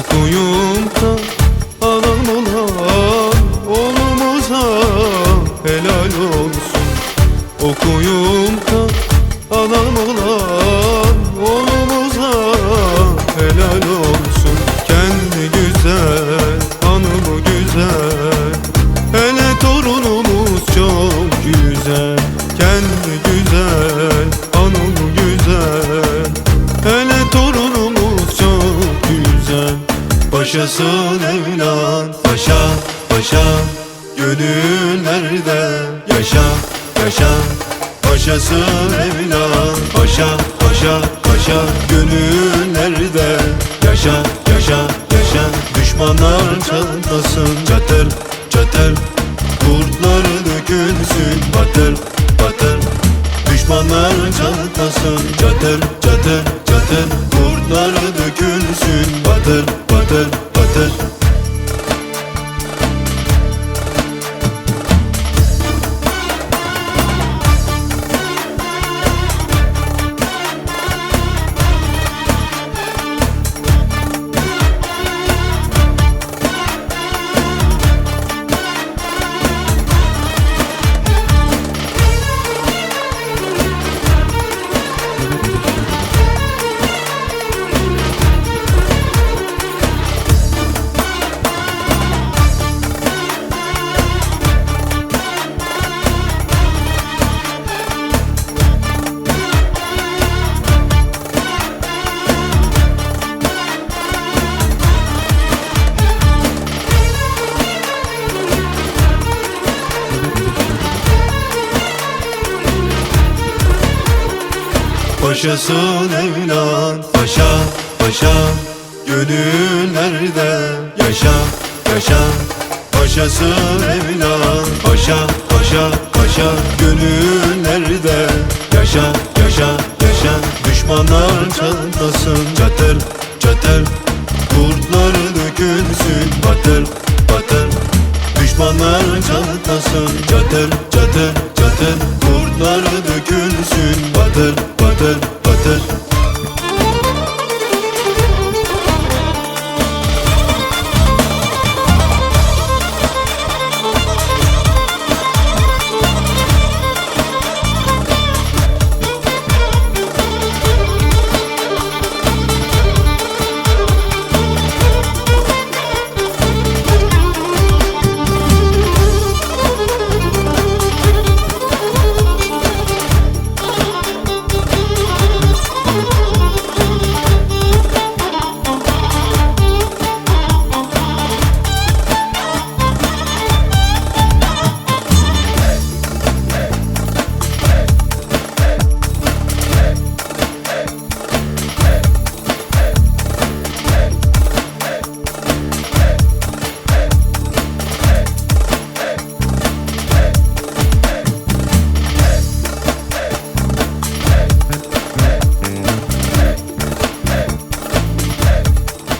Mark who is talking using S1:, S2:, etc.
S1: Okuyup da adam olan oğlumuza helal olsun. Okuyup da adam olan Paşasın evlat Paşa, paşa Gönüllerde yaşa, yaşa. Paşasın evlat Paşa, paşa, paşa Gönüllerde yaşa, yaşa, yaşa. Düşmanlar çatlasın çatır, çatır. Kurtlar dökülsün batır, batır. Düşmanlar çatlasın çatır, çatır, çatır. Kurtlar dökülsün batır, batır, batır Paşasın evlat Paşa, paşa Gönüllerde yaşa, yaşa. Paşasın evlat Paşa, paşa, paşa Gönüllerde yaşa, yaşa, yaşa. Düşmanlar çatlasın çatır, çatır. Kurtlar dökülsün batır, batır. Düşmanlar çatlasın çatır, çatır, çatır. Kurtlar dökülsün batır, batır, batır